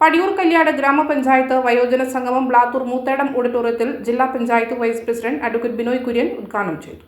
പടിയൂർ കല്യാട് ഗ്രാമപഞ്ചായത്ത് വയോജന സംഗമം ബ്ലാത്തൂർ മൂത്തേടം ഓഡിറ്റോറിയത്തിൽ ജില്ലാ panchayat vice president advocate Binoy Kurian ഉദ്ഘാടനം ചെയ്തു.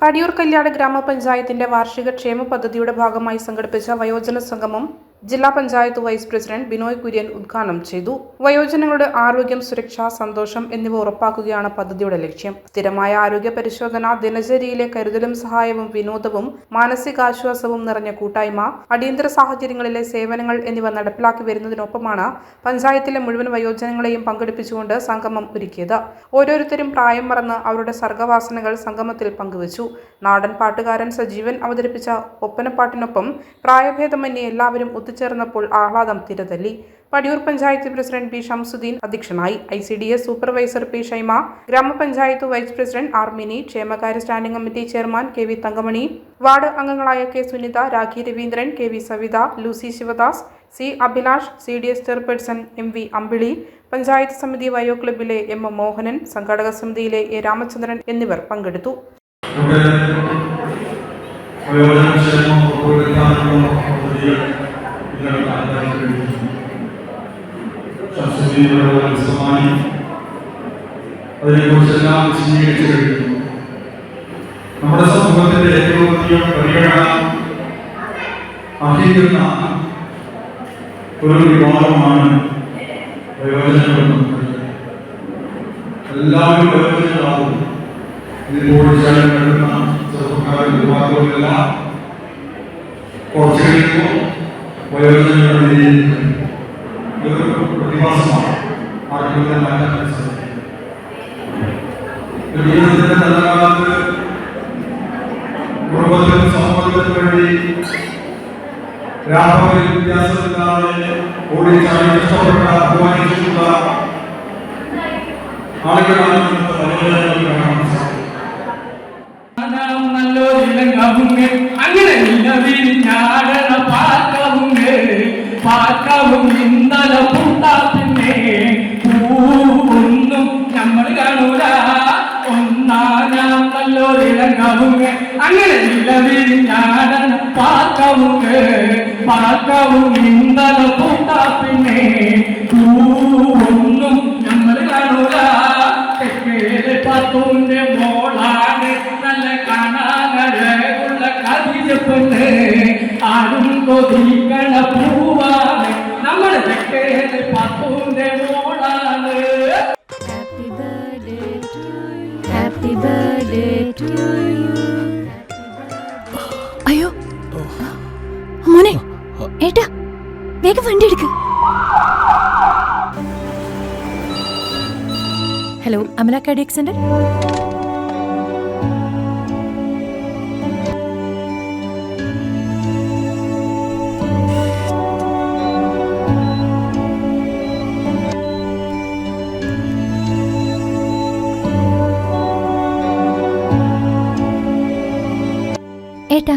പടിയൂർ കല്യാട് ഗ്രാമപഞ്ചായത്തിന്റെ വാർഷിക ക്ഷേമ പദ്ധതിയുടെ ഭാഗമായി സംഘടിപ്പിച്ച വയോജന സംഗമം ജില്ലാ പഞ്ചായത്ത് വൈസ് പ്രസിഡന്റ് ബിനോയ് കുര്യൻ ഉദ്ഘാടനം ചെയ്തു. വയോജനങ്ങളുടെ ആരോഗ്യം സുരക്ഷ സന്തോഷം എന്നിവ ഉറപ്പാക്കുകയാണ് പദ്ധതിയുടെ ലക്ഷ്യം. സ്ഥിരമായ ആരോഗ്യ പരിശോധന ദിനചര്യയിലെ കരുതലും സഹായവും വിനോദവും മാനസികാശ്വാസവും നിറഞ്ഞ കൂട്ടായ്മ അടിയന്തര സാഹചര്യങ്ങളിലെ സേവനങ്ങൾ എന്നിവ നടപ്പിലാക്കി വരുന്നതിനൊപ്പമാണ് പഞ്ചായത്തിലെ മുഴുവൻ വയോജനങ്ങളെയും പങ്കെടുപ്പിച്ചുകൊണ്ട് സംഗമം ഒരുക്കിയത്. ഓരോരുത്തരും പ്രായം മറന്ന് അവരുടെ സർഗവാസനകൾ സംഗമത്തിൽ പങ്കുവച്ചു. നാടൻ പാട്ടുകാരൻ സജീവൻ അവതരിപ്പിച്ച ഒപ്പനപ്പാട്ടിനൊപ്പം പ്രായഭേദമന്യേ എല്ലാവരും ഒത്തുചേർന്നപ്പോൾ ആഹ്ലാദം തിരതല്ലി. Padiyoor panchayat president P. Shamsuddin അധ്യക്ഷനായി I. C. D. S. Supervisor P. Shaima ഗ്രാമപഞ്ചായത്ത് വൈസ് പ്രസിഡന്റ് ആർ മിനി ക്ഷേമകാര്യ standing committee chairman K. V. Thankamani ward അംഗങ്ങളായ K. Sunitha Rakhi Raveendran K. V. Savitha Lucy Shivadas C. Abhilash C. D. S. Chairperson M. V. Ambili panchayat സമിതി വയോ ക്ലബിലെ M. M. Mohanan സംഘാടക സമിതിയിലെ A. Ramachandran എന്നിവർ പങ്കെടുത്തു. ശംസുദ്ദീനോട് വിശദമായി അതിനെക്കുറിച്ചെല്ലാം വിശദീകരിച്ചു നമ്മുടെ സമൂഹത്തിന്റെ ഏറ്റവും അധികം പരിഗണന അർഹിക്കുന്ന ഒരു വിഭാഗമാണ് വയോജനങ്ങൾ എല്ലാവരും പ്രയോജനങ്ങളാകും ഇതിൽ ഓടിച്ചാലും കിടക്കുന്ന ചെറുപ്പക്കാരും യുവാക്കളുമെല്ലാം കുറച്ച് കഴിയുമ്പോൾ വയോജനങ്ങളുടെ രാപകൽ വ്യത്യാസമില്ലാതെ ഓടി ചാടി കഷ്ടപ്പെട്ട അധ്വാനിച്ചിട്ടുള്ള ആളുകളാണ് അങ്ങനെ നിലവിരിഞ്ഞാടണ പാക്കവുങ്ങ് പാക്കവും ഇന്നലെ പൂട്ടാ അങ്ങനെ നിലവിരിഞ്ഞാടണ പാക്കവുങ്ങ് പാക്കവും ഇന്നലെ പൂട്ടാ പിന്നെ ഒന്നും നമ്മൾ കാണൂല തെക്കേലെ പത്തൂന്റെ മോളാണ് നല്ല കാണാനുള്ള കതിരപ്പെണ്ണ് ആരും കൊതിക്കണ പൂവാണ് നമ്മൾ തെക്കേലെ പത്തൂന്റെ മോളാണ് Happy birthday to you. Happy birthday to you. ഏട്ടാ വേഗം വണ്ടി എടുക്ക്. ഹലോ അമല കാർഡിയക് സെന്റർ ഏട്ടാ